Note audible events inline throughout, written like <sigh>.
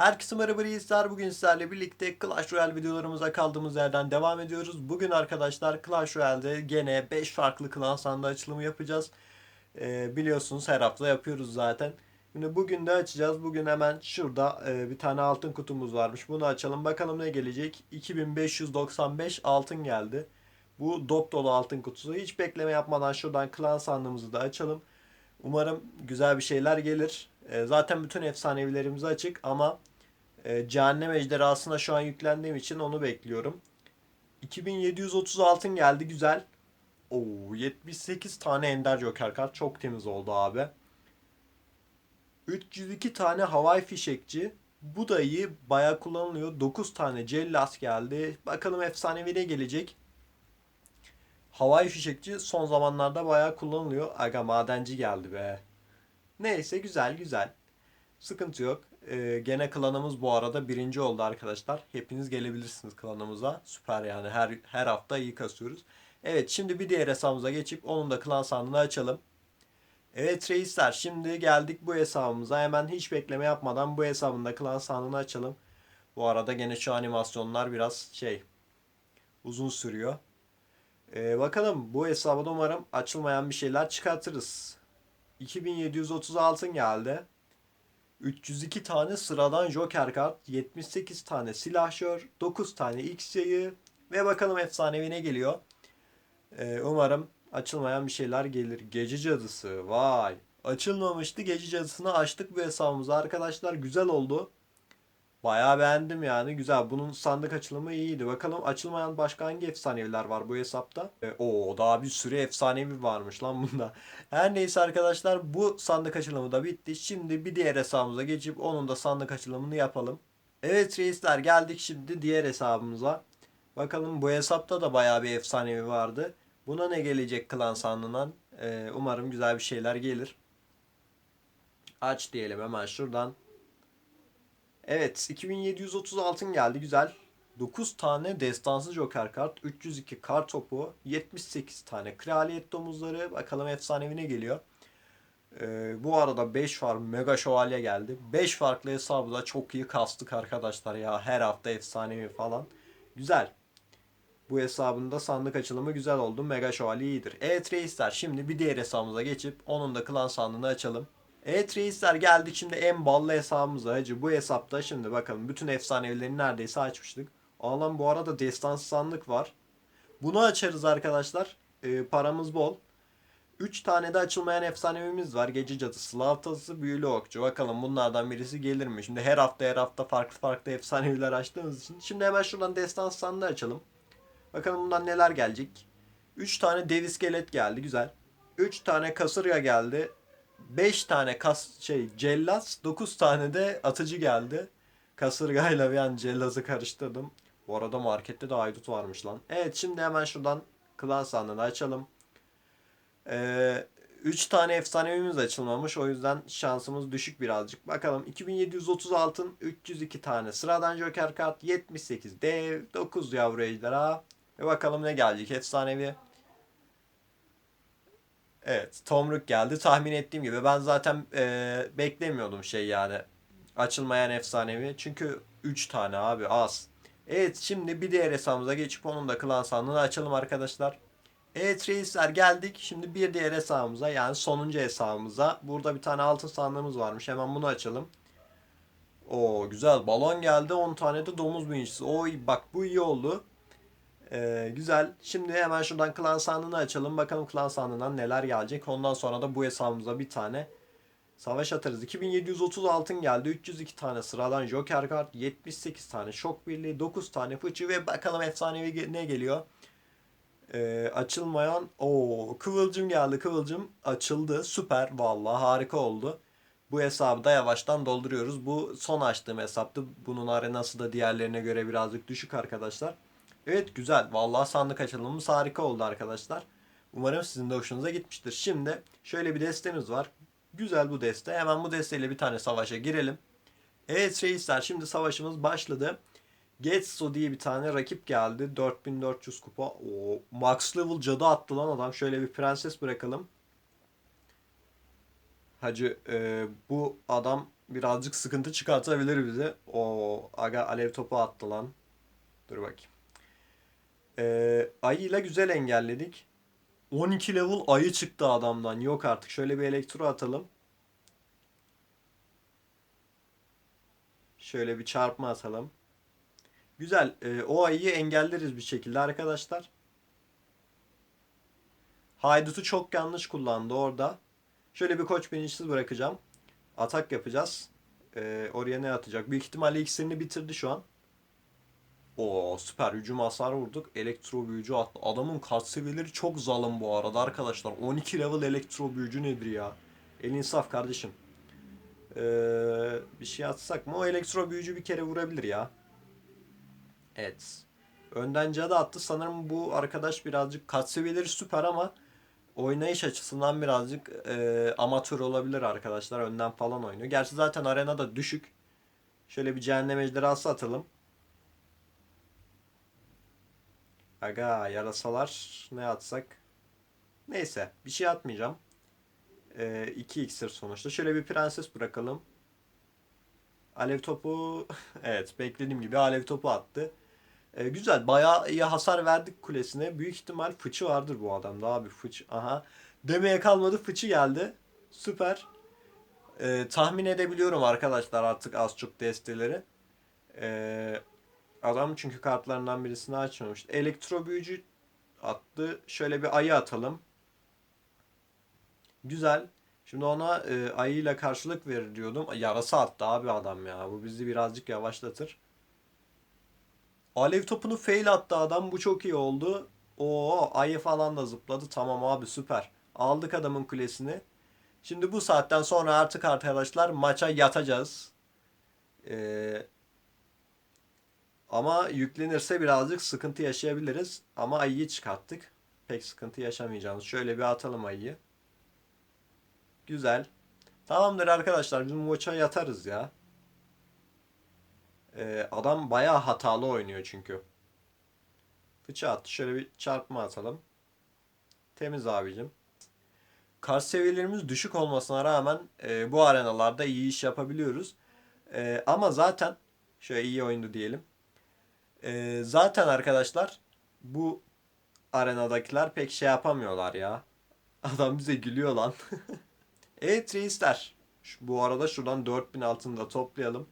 Herkese merhaba reisler. Bugün sizlerle birlikte Clash Royale videolarımıza kaldığımız yerden devam ediyoruz. Bugün arkadaşlar Clash Royale'de gene 5 farklı klan sandığı açılımı yapacağız. Ee, biliyorsunuz her hafta yapıyoruz zaten. Şimdi bugün de açacağız. Bugün hemen şurada e, bir tane altın kutumuz varmış. Bunu açalım. Bakalım ne gelecek. 2595 altın geldi. Bu dop dolu altın kutusu. Hiç bekleme yapmadan şuradan klan sandığımızı da açalım. Umarım güzel bir şeyler gelir. E, zaten bütün efsanevilerimiz açık ama e, Cehennem Ejderhası'na şu an yüklendiğim için onu bekliyorum. 2730 altın geldi güzel. Oo 78 tane Ender Joker kart çok temiz oldu abi. 302 tane havai fişekçi. Bu da iyi. Bayağı kullanılıyor. 9 tane Cellas geldi. Bakalım efsanevi ne gelecek. Havai fişekçi son zamanlarda bayağı kullanılıyor. Aga madenci geldi be. Neyse güzel güzel. Sıkıntı yok. Ee, gene klanımız bu arada birinci oldu arkadaşlar. Hepiniz gelebilirsiniz klanımıza. Süper yani her her hafta iyi kasıyoruz. Evet şimdi bir diğer hesabımıza geçip onun da klan sandığını açalım. Evet reisler şimdi geldik bu hesabımıza. Hemen hiç bekleme yapmadan bu hesabın da klan sandığını açalım. Bu arada gene şu animasyonlar biraz şey uzun sürüyor. Ee, bakalım bu hesabı da umarım açılmayan bir şeyler çıkartırız. 2730 altın geldi. 302 tane sıradan Joker kart, 78 tane silahşör, 9 tane X yayı ve bakalım efsanevi ne geliyor. Ee, umarım açılmayan bir şeyler gelir. Gece cadısı vay. Açılmamıştı gece cadısını açtık bu hesabımıza arkadaşlar güzel oldu. Bayağı beğendim yani güzel. Bunun sandık açılımı iyiydi. Bakalım açılmayan başka hangi efsaneviler var bu hesapta? Ee, o daha bir sürü efsanevi varmış lan bunda. <laughs> Her neyse arkadaşlar bu sandık açılımı da bitti. Şimdi bir diğer hesabımıza geçip onun da sandık açılımını yapalım. Evet reisler geldik şimdi diğer hesabımıza. Bakalım bu hesapta da bayağı bir efsanevi vardı. Buna ne gelecek klan sandığından? Ee, umarım güzel bir şeyler gelir. Aç diyelim hemen şuradan. Evet 2730 altın geldi güzel. 9 tane destansı joker kart, 302 kart topu, 78 tane kraliyet domuzları. Bakalım efsanevi ne geliyor. Ee, bu arada 5 var mega şövalye geldi. 5 farklı hesabı da çok iyi kastık arkadaşlar ya. Her hafta efsanevi falan. Güzel. Bu hesabında sandık açılımı güzel oldu. Mega şövalye iyidir. Evet reisler şimdi bir diğer hesabımıza geçip onun da klan sandığını açalım. Evet reisler geldik şimdi en ballı hesabımıza hacı. Bu hesapta şimdi bakalım bütün efsanevileri neredeyse açmıştık. Alan bu arada destansı sandık var. Bunu açarız arkadaşlar. Ee, paramız bol. 3 tane de açılmayan efsanevimiz var. Gece cadısı, lav tazısı, büyülü okçu. Bakalım bunlardan birisi gelir mi? Şimdi her hafta her hafta farklı farklı efsaneviler açtığımız için. Şimdi hemen şuradan destansı sandığı açalım. Bakalım bundan neler gelecek. 3 tane dev iskelet geldi. Güzel. 3 tane kasırga geldi. 5 tane kas şey cellas, 9 tane de atıcı geldi. Kasırgayla bir an cellazı karıştırdım. Bu arada markette de haydut varmış lan. Evet şimdi hemen şuradan klan sandığını açalım. Ee, 3 tane efsanevimiz açılmamış. O yüzden şansımız düşük birazcık. Bakalım 2730 altın, 302 tane sıradan joker kart, 78 dev, 9 yavru ejderha. Ve bakalım ne gelecek efsanevi. Evet, Tomruk geldi. Tahmin ettiğim gibi ben zaten e, beklemiyordum şey yani. Açılmayan efsanevi. Çünkü 3 tane abi az. Evet şimdi bir diğer hesabımıza geçip onun da klan sandığını açalım arkadaşlar. Evet reisler geldik. Şimdi bir diğer hesabımıza yani sonuncu hesabımıza. Burada bir tane altın sandığımız varmış. Hemen bunu açalım. O güzel balon geldi. 10 tane de domuz binicisi. Oy bak bu iyi oldu. Ee, güzel. Şimdi hemen şuradan klan sandığını açalım. Bakalım klan sandığından neler gelecek. Ondan sonra da bu hesabımıza bir tane savaş atarız. 2730 altın geldi. 302 tane sıradan joker kart. 78 tane şok birliği. 9 tane fıçı ve bakalım efsanevi ne geliyor. Ee, açılmayan o kıvılcım geldi. Kıvılcım açıldı. Süper. Vallahi harika oldu. Bu hesabı da yavaştan dolduruyoruz. Bu son açtığım hesaptı. Bunun arenası da diğerlerine göre birazcık düşük arkadaşlar. Evet güzel. Vallahi sandık açılımımız harika oldu arkadaşlar. Umarım sizin de hoşunuza gitmiştir. Şimdi şöyle bir destemiz var. Güzel bu deste. Hemen bu desteyle bir tane savaşa girelim. Evet reisler şimdi savaşımız başladı. Getso diye bir tane rakip geldi. 4400 kupa. O max level cadı attı lan adam. Şöyle bir prenses bırakalım. Hacı e, bu adam birazcık sıkıntı çıkartabilir bize. O aga alev topu attı lan. Dur bakayım. Ee, ayıyla güzel engelledik. 12 level ayı çıktı adamdan. Yok artık. Şöyle bir elektro atalım. Şöyle bir çarpma atalım. Güzel. Ee, o ayıyı engelleriz bir şekilde arkadaşlar. Haydut'u çok yanlış kullandı orada. Şöyle bir koç bilinçsiz bırakacağım. Atak yapacağız. Ee, oraya ne atacak? Büyük ihtimalle iksirini bitirdi şu an. Oo süper hücum hasar vurduk. Elektro büyücü attı. Adamın kat seviyeleri çok zalim bu arada arkadaşlar. 12 level elektro büyücü nedir ya? El insaf kardeşim. Ee, bir şey atsak mı? O elektro büyücü bir kere vurabilir ya. Evet. Önden cadı attı. Sanırım bu arkadaş birazcık kat seviyeleri süper ama oynayış açısından birazcık e, amatör olabilir arkadaşlar. Önden falan oynuyor. Gerçi zaten arenada düşük. Şöyle bir cehennem ejderhası atalım. Aga yarasalar ne atsak? Neyse bir şey atmayacağım. 2 iksir sonuçta. Şöyle bir prenses bırakalım. Alev topu <laughs> evet beklediğim gibi alev topu attı. Ee, güzel bayağı iyi hasar verdik kulesine. Büyük ihtimal fıçı vardır bu adamda abi fıç. Aha demeye kalmadı fıçı geldi. Süper. Ee, tahmin edebiliyorum arkadaşlar artık az çok desteleri. Ee, adam çünkü kartlarından birisini açmamıştı. Elektro büyücü attı. Şöyle bir ayı atalım. Güzel. Şimdi ona e, ayıyla karşılık verir diyordum. Yarası attı abi adam ya. Bu bizi birazcık yavaşlatır. Alev topunu fail attı adam. Bu çok iyi oldu. Oo ayı falan da zıpladı. Tamam abi süper. Aldık adamın kulesini. Şimdi bu saatten sonra artık arkadaşlar maça yatacağız. Ee, ama yüklenirse birazcık sıkıntı yaşayabiliriz. Ama ayıyı çıkarttık. Pek sıkıntı yaşamayacağımız. Şöyle bir atalım ayıyı. Güzel. Tamamdır arkadaşlar. Biz maça yatarız ya. Ee, adam bayağı hatalı oynuyor çünkü. Fıça attı. Şöyle bir çarpma atalım. Temiz abicim. Kart seviyelerimiz düşük olmasına rağmen e, bu arenalarda iyi iş yapabiliyoruz. E, ama zaten şöyle iyi oyundu diyelim. E, zaten arkadaşlar bu arenadakiler pek şey yapamıyorlar ya. <laughs> Adam bize gülüyor lan. <laughs> evet reisler. Şu, bu arada şuradan 4000 altını da toplayalım.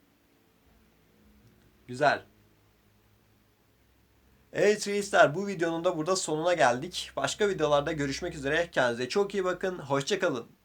Güzel. Evet reisler bu videonun da burada sonuna geldik. Başka videolarda görüşmek üzere. Kendinize çok iyi bakın. Hoşçakalın.